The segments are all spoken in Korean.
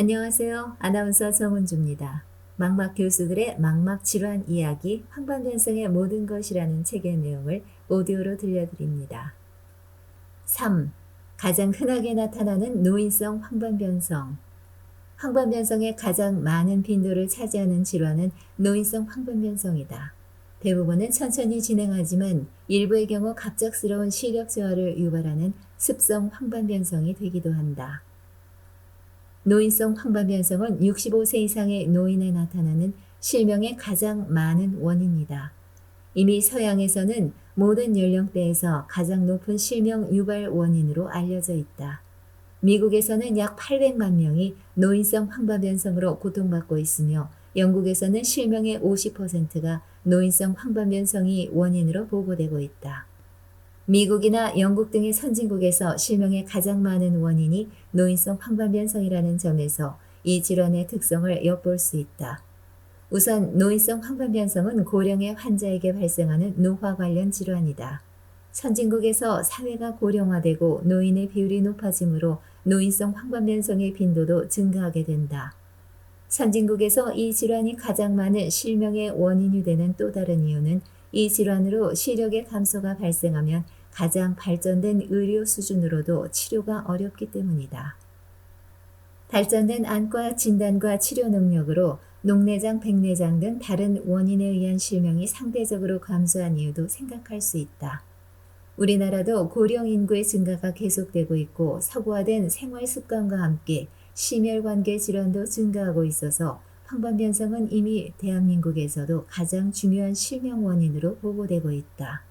안녕하세요. 아나운서 정은주입니다. 망막 교수들의 망막 질환 이야기 황반변성의 모든 것이라는 책의 내용을 오디오로 들려드립니다. 3. 가장 흔하게 나타나는 노인성 황반변성 황반변성의 가장 많은 빈도를 차지하는 질환은 노인성 황반변성이다. 대부분은 천천히 진행하지만 일부의 경우 갑작스러운 시력 저하를 유발하는 습성 황반변성이 되기도 한다. 노인성 황반변성은 65세 이상의 노인에 나타나는 실명의 가장 많은 원인이다. 이미 서양에서는 모든 연령대에서 가장 높은 실명 유발 원인으로 알려져 있다. 미국에서는 약 800만 명이 노인성 황반변성으로 고통받고 있으며 영국에서는 실명의 50%가 노인성 황반변성이 원인으로 보고되고 있다. 미국이나 영국 등의 선진국에서 실명의 가장 많은 원인이 노인성 황반변성이라는 점에서 이 질환의 특성을 엿볼 수 있다. 우선 노인성 황반변성은 고령의 환자에게 발생하는 노화 관련 질환이다. 선진국에서 사회가 고령화되고 노인의 비율이 높아지므로 노인성 황반변성의 빈도도 증가하게 된다. 선진국에서 이 질환이 가장 많은 실명의 원인이 되는 또 다른 이유는 이 질환으로 시력의 감소가 발생하면 가장 발전된 의료 수준으로도 치료가 어렵기 때문이다. 발전된 안과 진단과 치료 능력으로 녹내장, 백내장 등 다른 원인에 의한 실명이 상대적으로 감소한 이유도 생각할 수 있다. 우리나라도 고령 인구의 증가가 계속되고 있고 서구화된 생활 습관과 함께 심혈관계 질환도 증가하고 있어서 황반변성은 이미 대한민국에서도 가장 중요한 실명 원인으로 보고되고 있다.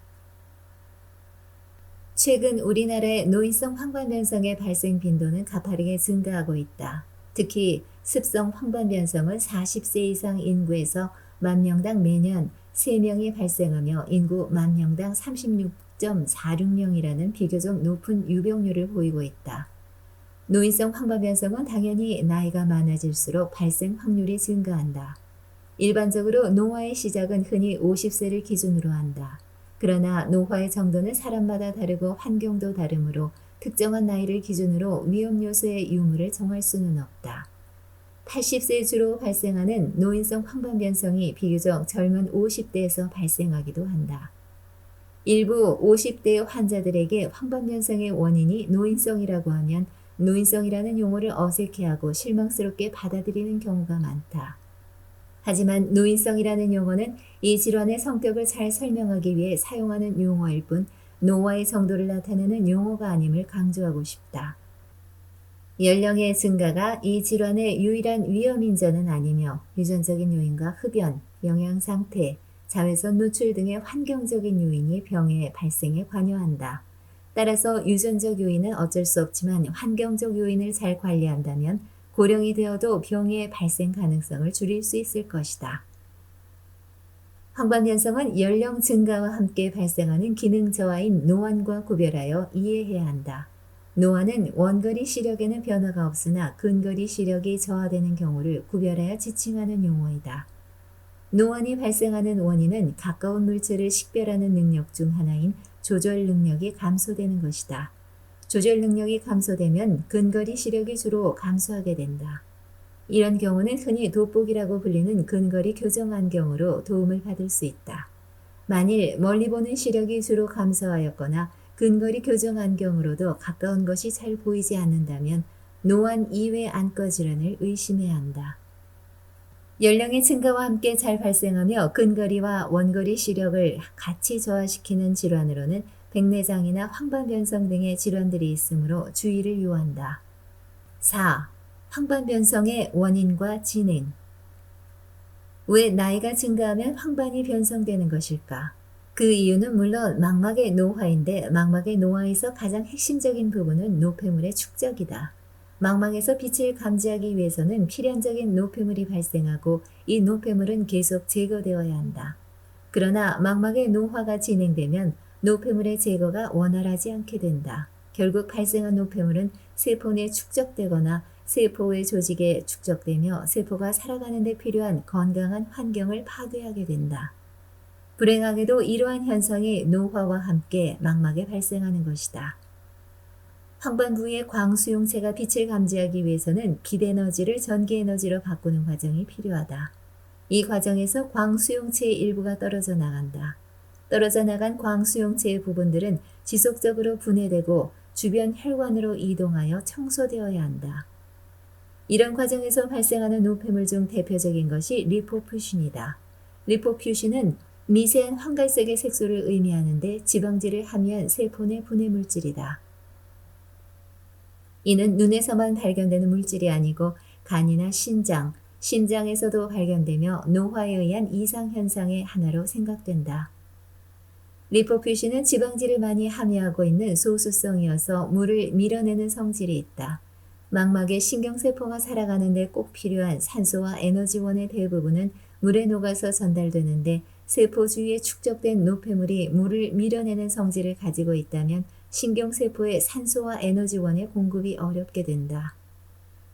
최근 우리나라의 노인성 황반변성의 발생 빈도는 가파르게 증가하고 있다. 특히 습성 황반변성은 40세 이상 인구에서 만 명당 매년 3명이 발생하며 인구 만 명당 36.46명이라는 비교적 높은 유병률을 보이고 있다. 노인성 황반변성은 당연히 나이가 많아질수록 발생 확률이 증가한다. 일반적으로 노화의 시작은 흔히 50세를 기준으로 한다. 그러나 노화의 정도는 사람마다 다르고 환경도 다르므로 특정한 나이를 기준으로 위험 요소의 유무를 정할 수는 없다. 80세 주로 발생하는 노인성 황반변성이 비교적 젊은 50대에서 발생하기도 한다. 일부 50대 환자들에게 황반변성의 원인이 노인성이라고 하면 노인성이라는 용어를 어색해하고 실망스럽게 받아들이는 경우가 많다. 하지만 노인성이라는 용어는 이 질환의 성격을 잘 설명하기 위해 사용하는 용어일 뿐 노화의 정도를 나타내는 용어가 아님을 강조하고 싶다. 연령의 증가가 이 질환의 유일한 위험 인자는 아니며 유전적인 요인과 흡연, 영양 상태, 자외선 노출 등의 환경적인 요인이 병의 발생에 관여한다. 따라서 유전적 요인은 어쩔 수 없지만 환경적 요인을 잘 관리한다면 고령이 되어도 병의 발생 가능성을 줄일 수 있을 것이다. 황반변성은 연령 증가와 함께 발생하는 기능 저하인 노안과 구별하여 이해해야 한다. 노안은 원거리 시력에는 변화가 없으나 근거리 시력이 저하되는 경우를 구별하여 지칭하는 용어이다. 노안이 발생하는 원인은 가까운 물체를 식별하는 능력 중 하나인 조절 능력이 감소되는 것이다. 조절 능력이 감소되면 근거리 시력이 주로 감소하게 된다. 이런 경우는 흔히 돋보기라고 불리는 근거리 교정 안경으로 도움을 받을 수 있다. 만일 멀리 보는 시력이 주로 감소하였거나 근거리 교정 안경으로도 가까운 것이 잘 보이지 않는다면 노안 이외 안과 질환을 의심해야 한다. 연령의 증가와 함께 잘 발생하며 근거리와 원거리 시력을 같이 저하시키는 질환으로는 백내장이나 황반변성 등의 질환들이 있으므로 주의를 요한다. 4. 황반변성의 원인과 진행 왜 나이가 증가하면 황반이 변성되는 것일까? 그 이유는 물론 망막의 노화인데 망막의 노화에서 가장 핵심적인 부분은 노폐물의 축적이다. 망막에서 빛을 감지하기 위해서는 필연적인 노폐물이 발생하고 이 노폐물은 계속 제거되어야 한다. 그러나 망막의 노화가 진행되면 노폐물의 제거가 원활하지 않게 된다. 결국 발생한 노폐물은 세포 내 축적되거나 세포의 조직에 축적되며 세포가 살아가는 데 필요한 건강한 환경을 파괴하게 된다. 불행하게도 이러한 현상이 노화와 함께 망막에 발생하는 것이다. 황반부의 광수용체가 빛을 감지하기 위해서는 빛 에너지를 전기 에너지로 바꾸는 과정이 필요하다. 이 과정에서 광수용체의 일부가 떨어져 나간다. 떨어져 나간 광수용체의 부분들은 지속적으로 분해되고 주변 혈관으로 이동하여 청소되어야 한다. 이런 과정에서 발생하는 노폐물 중 대표적인 것이 리포퓨신이다. 리포퓨신은 미세한 황갈색의 색소를 의미하는데 지방질을 함유한 세포 내 분해 물질이다. 이는 눈에서만 발견되는 물질이 아니고 간이나 신장, 심장에서도 발견되며 노화에 의한 이상 현상의 하나로 생각된다. 리포퓨신은 지방질을 많이 함유하고 있는 소수성이어서 물을 밀어내는 성질이 있다. 망막의 신경세포가 살아가는데 꼭 필요한 산소와 에너지원의 대부분은 물에 녹아서 전달되는데 세포 주위에 축적된 노폐물이 물을 밀어내는 성질을 가지고 있다면 신경세포의 산소와 에너지원의 공급이 어렵게 된다.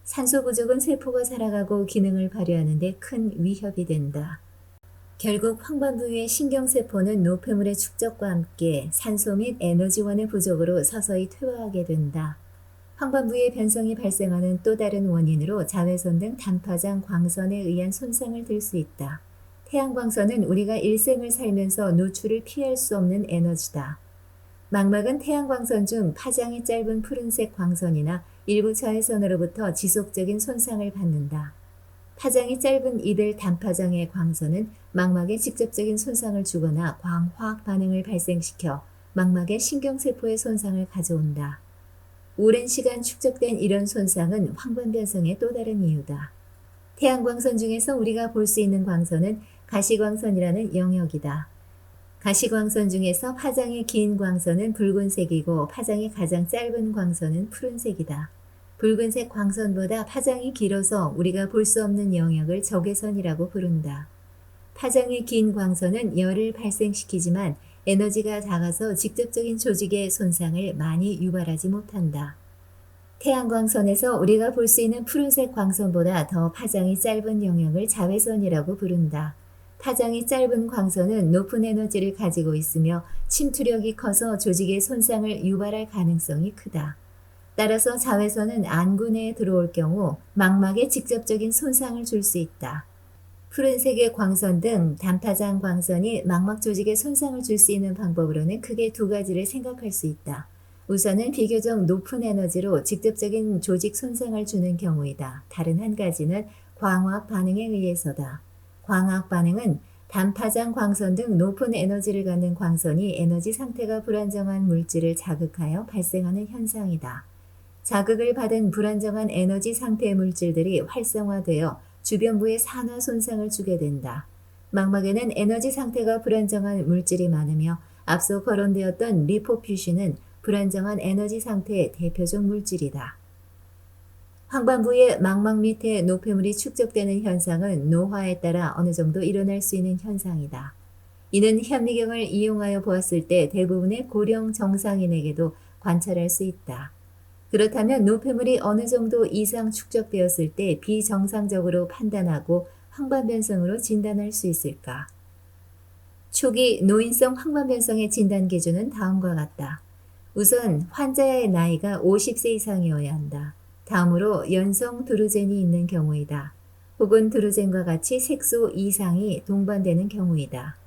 산소 부족은 세포가 살아가고 기능을 발휘하는데 큰 위협이 된다. 결국 황반부의 신경세포는 노폐물의 축적과 함께 산소 및 에너지원의 부족으로 서서히 퇴화하게 된다. 황반부의 변성이 발생하는 또 다른 원인으로 자외선 등 단파장 광선에 의한 손상을 들 수 있다. 태양광선은 우리가 일생을 살면서 노출을 피할 수 없는 에너지다. 망막은 태양광선 중 파장이 짧은 푸른색 광선이나 일부 자외선으로부터 지속적인 손상을 받는다. 파장이 짧은 이들 단파장의 광선은 망막에 직접적인 손상을 주거나 광화학 반응을 발생시켜 망막의 신경세포의 손상을 가져온다. 오랜 시간 축적된 이런 손상은 황반변성의 또 다른 이유다. 태양광선 중에서 우리가 볼 수 있는 광선은 가시광선이라는 영역이다. 가시광선 중에서 파장이 긴 광선은 붉은색이고 파장이 가장 짧은 광선은 푸른색이다. 붉은색 광선보다 파장이 길어서 우리가 볼 수 없는 영역을 적외선이라고 부른다. 파장이 긴 광선은 열을 발생시키지만 에너지가 작아서 직접적인 조직의 손상을 많이 유발하지 못한다. 태양광선에서 우리가 볼 수 있는 푸른색 광선보다 더 파장이 짧은 영역을 자외선이라고 부른다. 파장이 짧은 광선은 높은 에너지를 가지고 있으며 침투력이 커서 조직의 손상을 유발할 가능성이 크다. 따라서 자외선은 안구 내에 들어올 경우 망막에 직접적인 손상을 줄 수 있다. 푸른색의 광선 등 단파장 광선이 망막 조직에 손상을 줄 수 있는 방법으로는 크게 두 가지를 생각할 수 있다. 우선은 비교적 높은 에너지로 직접적인 조직 손상을 주는 경우이다. 다른 한 가지는 광학 반응에 의해서다. 광학 반응은 단파장 광선 등 높은 에너지를 갖는 광선이 에너지 상태가 불안정한 물질을 자극하여 발생하는 현상이다. 자극을 받은 불안정한 에너지 상태의 물질들이 활성화되어 주변부에 산화 손상을 주게 된다. 망막에는 에너지 상태가 불안정한 물질이 많으며 앞서 거론되었던 리포퓨신은 불안정한 에너지 상태의 대표적 물질이다. 황반부의 망막 밑에 노폐물이 축적되는 현상은 노화에 따라 어느 정도 일어날 수 있는 현상이다. 이는 현미경을 이용하여 보았을 때 대부분의 고령 정상인에게도 관찰할 수 있다. 그렇다면 노폐물이 어느 정도 이상 축적되었을 때 비정상적으로 판단하고 황반변성으로 진단할 수 있을까? 초기 노인성 황반변성의 진단 기준은 다음과 같다. 우선 환자의 나이가 50세 이상이어야 한다. 다음으로 연성 드루젠이 있는 경우이다. 혹은 드루젠과 같이 색소 이상이 동반되는 경우이다.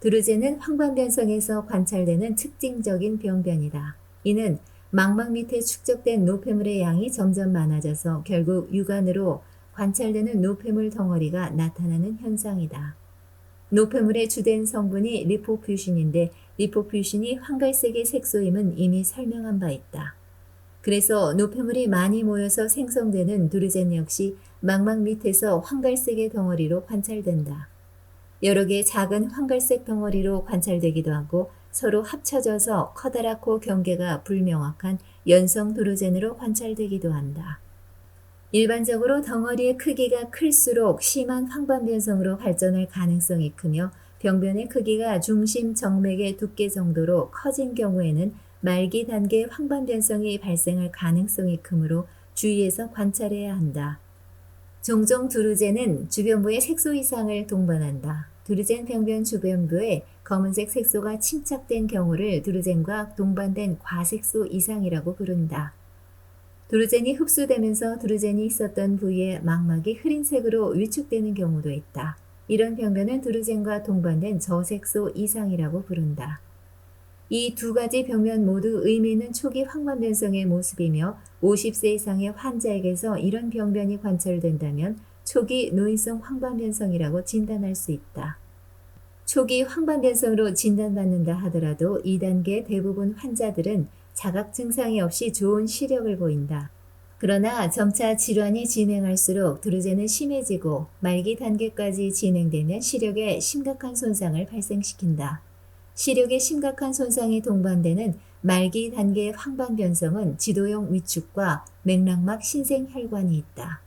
드루젠은 황반변성에서 관찰되는 특징적인 병변이다. 이는 망막 밑에 축적된 노폐물의 양이 점점 많아져서 결국 육안으로 관찰되는 노폐물 덩어리가 나타나는 현상이다. 노폐물의 주된 성분이 리포퓨신인데 리포퓨신이 황갈색의 색소임은 이미 설명한 바 있다. 그래서 노폐물이 많이 모여서 생성되는 두르젠 역시 망막 밑에서 황갈색의 덩어리로 관찰된다. 여러 개의 작은 황갈색 덩어리로 관찰되기도 하고 서로 합쳐져서 커다랗고 경계가 불명확한 연성 드루젠으로 관찰되기도 한다. 일반적으로 덩어리의 크기가 클수록 심한 황반 변성으로 발전할 가능성이 크며 병변의 크기가 중심 정맥의 두께 정도로 커진 경우에는 말기 단계 황반 변성이 발생할 가능성이 크므로 주의해서 관찰해야 한다. 종종 두루제는 주변부의 색소 이상을 동반한다. 두르젠 병변 주변부에 검은색 색소가 침착된 경우를 두르젠과 동반된 과색소 이상이라고 부른다. 두르젠이 흡수되면서 두르젠이 있었던 부위의 망막이 흐린색으로 위축되는 경우도 있다. 이런 병변은 두르젠과 동반된 저색소 이상이라고 부른다. 이 두 가지 병면 모두 의미는 초기 황반변성의 모습이며 50세 이상의 환자에게서 이런 병변이 관찰된다면 초기 노인성 황반변성이라고 진단할 수 있다. 초기 황반변성으로 진단받는다 하더라도 2단계 대부분 환자들은 자각 증상이 없이 좋은 시력을 보인다. 그러나 점차 질환이 진행할수록 두르제는 심해지고 말기 단계까지 진행되면 시력에 심각한 손상을 발생시킨다. 시력에 심각한 손상이 동반되는 말기 단계의 황반변성은 지도형 위축과 맥락막 신생혈관이 있다.